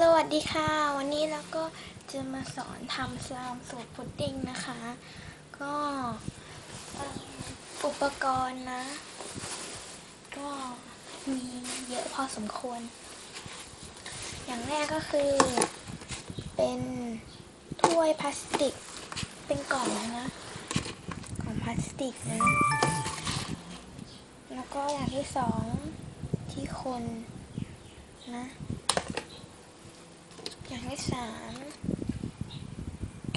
สวัสดีค่ะ วันนี้เราก็จะมาสอนทำสลามสูตรพุดดิ้งนะคะ ก็อุปกรณ์นะ ก็มีเยอะพอสมควร อย่างแรกก็คือเป็นถ้วยพลาสติก เป็นกล่องนะกล่องพลาสติกนะ แล้วก็อย่างที่สองที่คนนะ อย่างที่สาม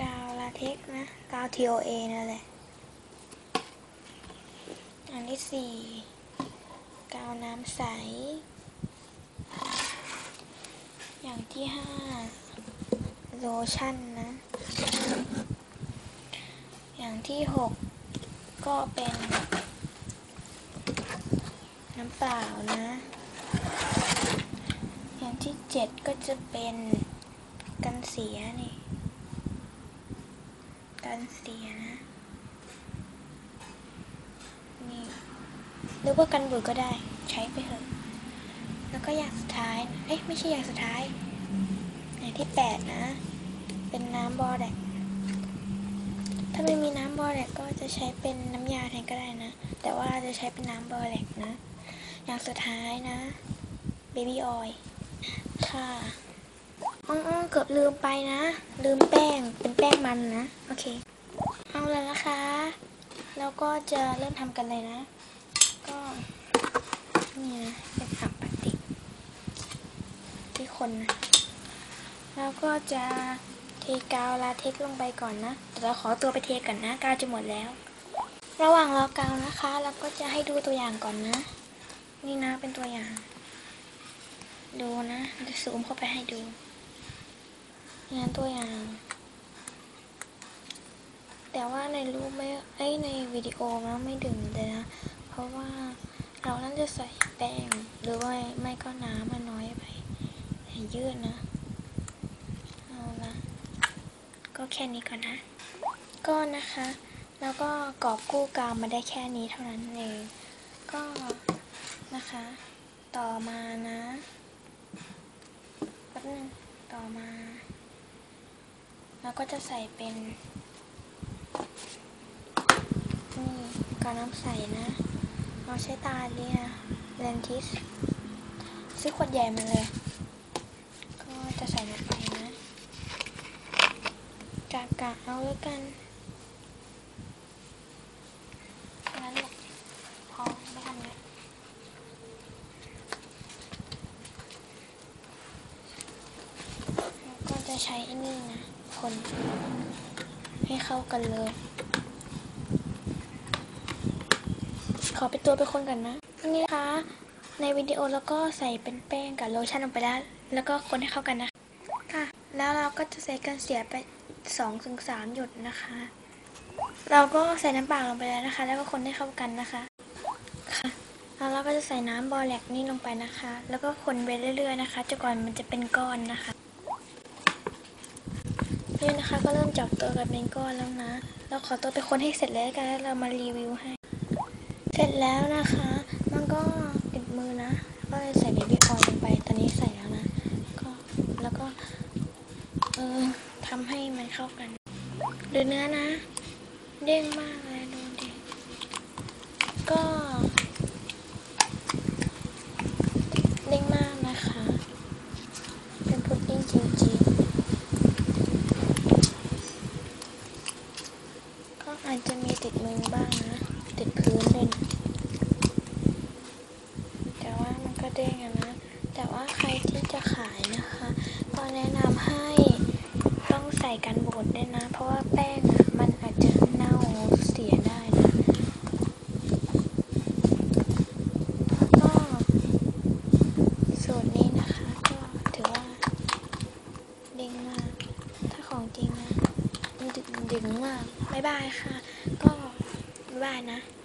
กาวลาเท็กนะ กาว TOA นั่นแหละอย่างที่สี่กาวน้ำใส อย่างที่ห้าโลชั่นนะ อย่างที่หกก็เป็น น้ำเปล่านะ อย่างที่เจ็ดก็จะเป็น กันเสียนี่ กันเสียนะ นี่หรือว่ากันบูดก็ได้ใช้ไปเถอะ แล้วก็อย่างสุดท้าย เอ๊ะไม่ใช่อย่างสุดท้ายอย่างที่แปดนะ เป็นน้ำบอแดกถ้าไม่มีน้ำบอแดกก็จะใช้เป็นน้ำยาแทนก็ได้นะ แต่ว่าจะใช้เป็นน้ำบอแดกนะ อย่างสุดท้ายนะ เบบี้ออยล์ค่ะ อ๋อเกือบลืมไปนะ ลืมแป้งเป็นแป้งมันนะ โอเค เอาแล้วนะคะ แล้วก็จะเริ่มทำกันเลยนะ ก็นี่นะเป็นผักปฏิที่คนนะ แล้วก็จะเทกาวลาเท็กลงไปก่อนนะแต่เราขอตัวไปเทก่อนนะกาวจะหมดแล้ว ระหว่างรอกาวนะคะเราก็จะให้ดูตัวอย่างก่อนนะ นี่นะเป็นตัวอย่าง ดูนะจะซูมเข้าไปให้ดู งานตัวอย่าง แต่ว่าในรูปไม่ไอในวิดีโอมันไม่ดึงเลยนะ เพราะว่าเราน่าจะใส่แป้งหรือว่าไม่ก็น้ำมันน้อยไปอย่ายืดนะ เอาละก็แค่นี้ก่อนนะ ก็นะคะ แล้วก็กรอบกู้กาวมาได้แค่นี้เท่านั้นเอง ก็นะคะ ต่อมานะแป๊บนึงต่อมา แล้วก็จะใส่เป็นนี่กาน้ำใสนะเราใช้ตาเลียเลนทิส ซื้อขวดใหญ่มาเลย ก็จะใส่ลงไปนะกะกะเอาแล้วกันงั้นแหละพอไม่ทำแล้วก็จะใช้ไอ้นี่นะ คน ให้เข้ากันเลย ขอไปตัวไปคนกันนะอันนี้นะคะ ในวิดีโอแล้วก็ใส่เป็นแป้งกับโลชั่นลงไปแล้ว แล้วก็คนให้เข้ากันนะค่ะ แล้วเราก็จะใส่กันเสียไปสองถึงสามหยดนะคะ เราก็ใส่น้ำเปล่าลงไปแล้วนะคะ แล้วก็คนให้เข้ากันนะคะค่ะแล้วเราก็จะใส่น้ำบอแลกนี่ลงไปนะคะ แล้วก็คนไปเรื่อยๆนะคะจนกว่ามันจะเป็นก้อนนะคะ นี่นะคะ ก็เริ่มจับตัวกันเป็นก้อนแล้วนะ เราขอตัวไปคนให้เสร็จแล้วกันแล้วเรามารีวิวให้ เสร็จแล้วนะคะ มันก็ติดมือนะก็เลยใส่เบบี้ออยล์ลงไป ตอนนี้ใส่แล้วนะ ก็แล้วก็เออทำให้มันเข้ากัน ดูเนื้อนะ เด้งมากเลยดูดิก็ เด้งมากนะคะ เป็นพุดดิ้งจริงๆ ก็อาจจะมี ติดมือบ้างนะ ติดพื้นเลยนะแต่ว่ามันก็เด้งนะ แต่ว่าใครที่จะขายนะคะ ก็แนะนำให้ต้องใส่กันบูดด้วยนะ เพราะว่าแป้งมันอาจจะเน่าเสียได้นะก็สูตรนี้นะคะ ก็ถือว่าเด้งมาก ถ้าของจริงนะ มันดึงดึงมาก บ๊ายบายค่ะ บ๊ายบายนะ